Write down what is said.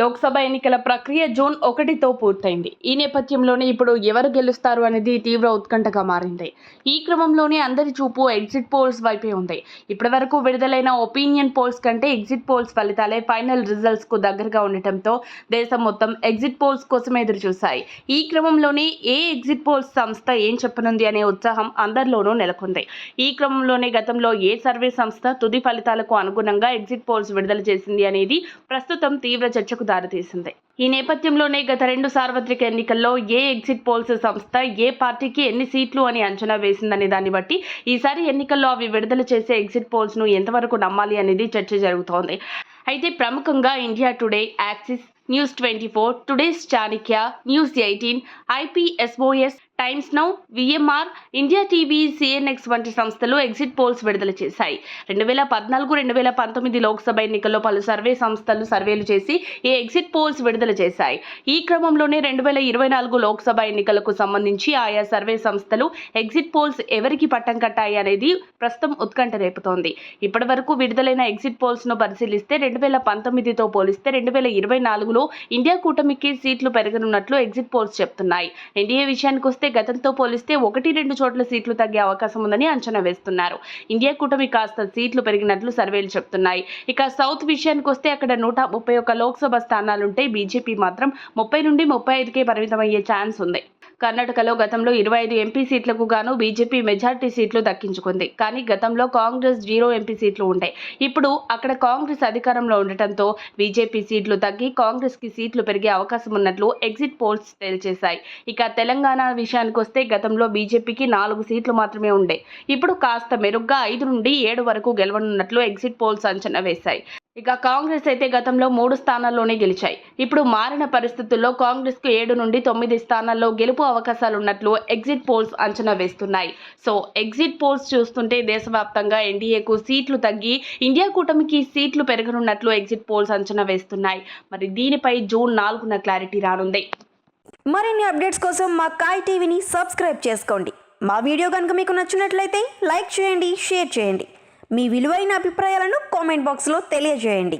లోక్సభ ఎన్నికల ప్రక్రియ జూన్ ఒకటితో పూర్తయింది. ఈ నేపథ్యంలోనే ఇప్పుడు ఎవరు గెలుస్తారు అనేది తీవ్ర ఉత్కంఠగా మారింది. ఈ క్రమంలోనే అందరి చూపు ఎగ్జిట్ పోల్స్ వైపే ఉంది. ఇప్పటివరకు విడుదలైన ఒపీనియన్ పోల్స్ కంటే ఎగ్జిట్ పోల్స్ ఫలితాలే ఫైనల్ రిజల్ట్స్కు దగ్గరగా ఉండటంతో దేశం మొత్తం ఎగ్జిట్ పోల్స్ కోసం ఎదురు చూశాయి ఈ క్రమంలోనే ఏ ఎగ్జిట్ పోల్స్ సంస్థ ఏం చెప్పనుంది అనే ఉత్సాహం అందరిలోనూ నెలకొంది. ఈ క్రమంలోనే గతంలో ఏ సర్వే సంస్థ తుది ఫలితాలకు అనుగుణంగా ఎగ్జిట్ పోల్స్ విడుదల చేసింది అనేది ప్రస్తుతం తీవ్ర చర్చకు దారితీసింది. ఈ నేపథ్యంలోనే గత రెండు సార్వత్రిక ఎన్నికల్లో ఏ ఎగ్జిట్ పోల్స్ సంస్థ ఏ పార్టీకి ఎన్ని సీట్లు అని అంచనా వేసిందనే దాన్ని బట్టి ఈసారి ఎన్నికల్లో అవి విడుదల చేసే ఎగ్జిట్ పోల్స్ను ఎంతవరకు నమ్మాలి అనేది చర్చ జరుగుతోంది. అయితే ప్రముఖంగా India Today Axis News Twenty Four Today's Chanakya News Eighteen IPSOS Times Now VMR India TV CNX వంటి సంస్థలు ఎగ్జిట్ పోల్స్ విడుదల చేశాయి. రెండు వేల పద్నాలుగు రెండు వేల పంతొమ్మిది లోక్సభ ఎన్నికల్లో పలు సర్వే సంస్థలు సర్వేలు చేసి ఈ ఎగ్జిట్ పోల్స్ విడుదల చేశాయి. ఈ క్రమంలోనే రెండు వేల ఇరవై నాలుగు లోక్సభ ఎన్నికలకు సంబంధించి ఆయా సర్వే సంస్థలు ఎగ్జిట్ పోల్స్ ఎవరికి పట్టం కట్టాయి అనేది ప్రస్తుతం ఉత్కంఠ రేపుతోంది. ఇప్పటి వరకు విడుదలైన ఎగ్జిట్ పోల్స్ను పరిశీలిస్తే రెండు వేల పంతొమ్మిదితో పోలిస్తే రెండు వేల ఇరవై నాలుగులో ఇండియా కూటమికి సీట్లు పెరగనున్నట్లు ఎగ్జిట్ పోల్స్ చెప్తున్నాయి. ఎన్డీఏ విషయానికి వస్తే గతంతో పోలిస్తే ఒకటి రెండు చోట్ల సీట్లు తగ్గే అవకాశం ఉందని అంచనా వేస్తున్నారు. ఇండియా కూటమి కాస్త సీట్లు పెరిగినట్లు సర్వేలు చెప్తున్నాయి. ఇక సౌత్ విషయానికి వస్తే అక్కడ నూట ముప్పై ఒక్క లోక్సభ స్థానాలుంటే బీజేపీ మాత్రం ముప్పై నుండి ముప్పై ఐదుకే పరిమితమయ్యే ఛాన్స్ ఉంది. కర్ణాటకలో గతంలో ఇరవై ఐదు ఎంపీ సీట్లకు గాను బీజేపీ మెజార్టీ సీట్లు దక్కించుకుంది. కానీ గతంలో కాంగ్రెస్ జీరో ఎంపీ సీట్లు ఉంటాయి ఇప్పుడు అక్కడ కాంగ్రెస్ అధికారంలో ఉండటంతో బీజేపీ సీట్లు తగ్గి కాంగ్రెస్కి సీట్లు పెరిగే అవకాశం ఉన్నట్లు ఎగ్జిట్ పోల్స్ తేల్చేశాయి. ఇక తెలంగాణ విషయానికి వస్తే గతంలో బీజేపీకి నాలుగు సీట్లు మాత్రమే ఉండే. ఇప్పుడు కాస్త మెరుగ్గా ఐదు నుండి ఏడు వరకు గెలవనున్నట్లు ఎగ్జిట్ పోల్స్ అంచనా వేశాయి. ఇక కాంగ్రెస్ అయితే గతంలో మూడు స్థానాల్లోనే గెలిచాయి. ఇప్పుడు మారిన పరిస్థితుల్లో కాంగ్రెస్కు ఏడు నుండి తొమ్మిది స్థానాల్లో గెలుపు అవకాశాలున్నట్లు ఎగ్జిట్ పోల్స్ అంచనా వేస్తున్నాయి. సో ఎగ్జిట్ పోల్స్ చూస్తుంటే దేశవ్యాప్తంగా ఎన్డీఏకు సీట్లు తగ్గి ఇండియా కూటమికి సీట్లు పెరగనున్నట్లు ఎగ్జిట్ పోల్స్ అంచనా వేస్తున్నాయి. మరి దీనిపై జూన్ నాలుగున క్లారిటీ రానుంది. మరిన్ని అప్డేట్స్ కోసం మా కాయ్ టీవీని సబ్స్క్రైబ్ చేసుకోండి. మా వీడియో కనుక మీకు నచ్చినట్లయితే లైక్ చేయండి షేర్ చేయండి. మీ విలువైన అభిప్రాయాలను కామెంట్ బాక్స్లో తెలియజేయండి.